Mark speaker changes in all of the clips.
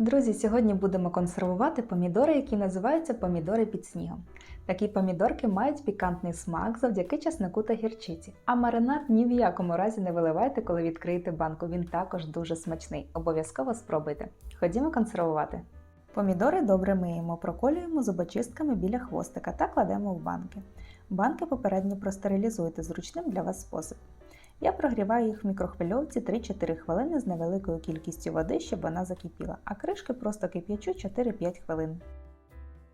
Speaker 1: Друзі, сьогодні будемо консервувати помідори, які називаються помідори під снігом. Такі помідорки мають пікантний смак завдяки часнику та гірчиці. А маринад ні в якому разі не виливайте, коли відкриєте банку. Він також дуже смачний. Обов'язково спробуйте. Ходімо консервувати. Помідори добре миємо, проколюємо зубочистками біля хвостика та кладемо в банки. Банки попередньо простерилізуйте зручним для вас спосіб. Я прогріваю їх в мікрохвильовці 3-4 хвилини з невеликою кількістю води, щоб вона закипіла, а кришки просто кип'ячу 4-5 хвилин.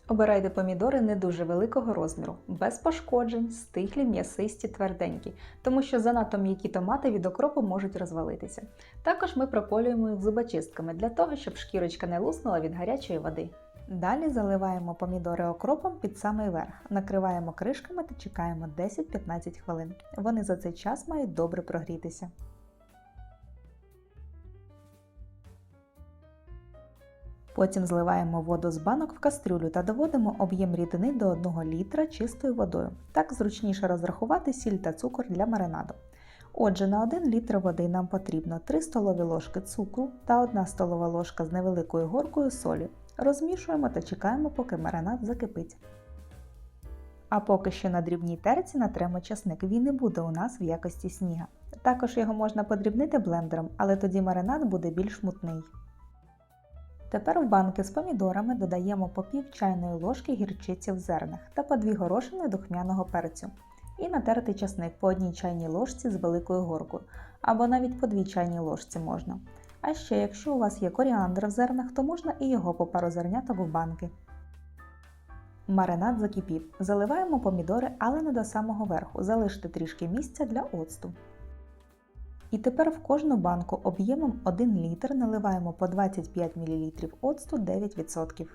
Speaker 1: Обирайте помідори не дуже великого розміру, без пошкоджень, стиглі, м'ясисті, тверденькі, тому що занадто м'які томати від окропу можуть розвалитися. Також ми проколюємо їх зубочистками для того, щоб шкірочка не луснула від гарячої води. Далі заливаємо помідори окропом під самий верх, накриваємо кришками та чекаємо 10-15 хвилин. Вони за цей час мають добре прогрітися. Потім зливаємо воду з банок в кастрюлю та доводимо об'єм рідини до 1 літра чистою водою. Так зручніше розрахувати сіль та цукор для маринаду. Отже, на 1 літр води нам потрібно 3 столові ложки цукру та 1 столова ложка з невеликою горкою солі. Розмішуємо та чекаємо, поки маринад закипить. А поки що на дрібній терці натремо часник, він і буде у нас в якості сніга. Також його можна подрібнити блендером, але тоді маринад буде більш мутний. Тепер в банки з помідорами додаємо по пів чайної ложки гірчиці в зернах та по 2 горошини духмяного перцю. І натертий часник по одній чайній ложці з великою горкою, або навіть по 2 чайній ложці можна. А ще, якщо у вас є коріандр в зернах, то можна і його по пару зерняток в банки. Маринад закипів. Заливаємо помідори, але не до самого верху. Залиште трішки місця для оцту. І тепер в кожну банку об'ємом 1 літр наливаємо по 25 мл оцту 9%.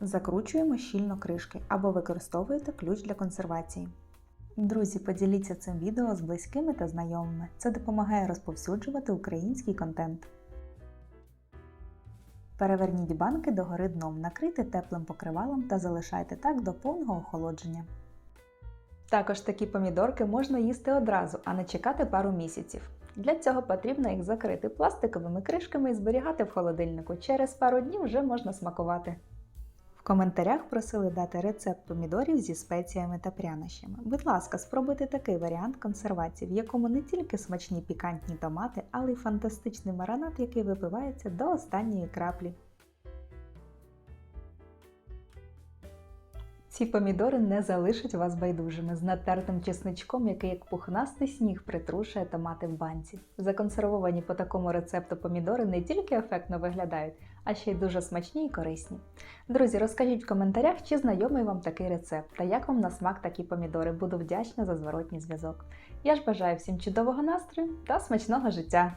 Speaker 1: Закручуємо щільно кришки або використовуєте ключ для консервації. Друзі, поділіться цим відео з близькими та знайомими. Це допомагає розповсюджувати український контент. Переверніть банки догори дном, накрийте теплим покривалом та залишайте так до повного охолодження. Також такі помідорки можна їсти одразу, а не чекати пару місяців. Для цього потрібно їх закрити пластиковими кришками і зберігати в холодильнику. Через пару днів вже можна смакувати. Коментарях просили дати рецепт помідорів зі спеціями та прянощами. Будь ласка, спробуйте такий варіант консервації, в якому не тільки смачні пікантні томати, але й фантастичний маринад, який випивається до останньої краплі. Ці помідори не залишать вас байдужими з натертим чесничком, який як пухнастий сніг притрушує томати в банці. Законсервовані по такому рецепту помідори не тільки ефектно виглядають, а ще й дуже смачні і корисні. Друзі, розкажіть в коментарях, чи знайомий вам такий рецепт та як вам на смак такі помідори. Буду вдячна за зворотній зв'язок. Я ж бажаю всім чудового настрою та смачного життя!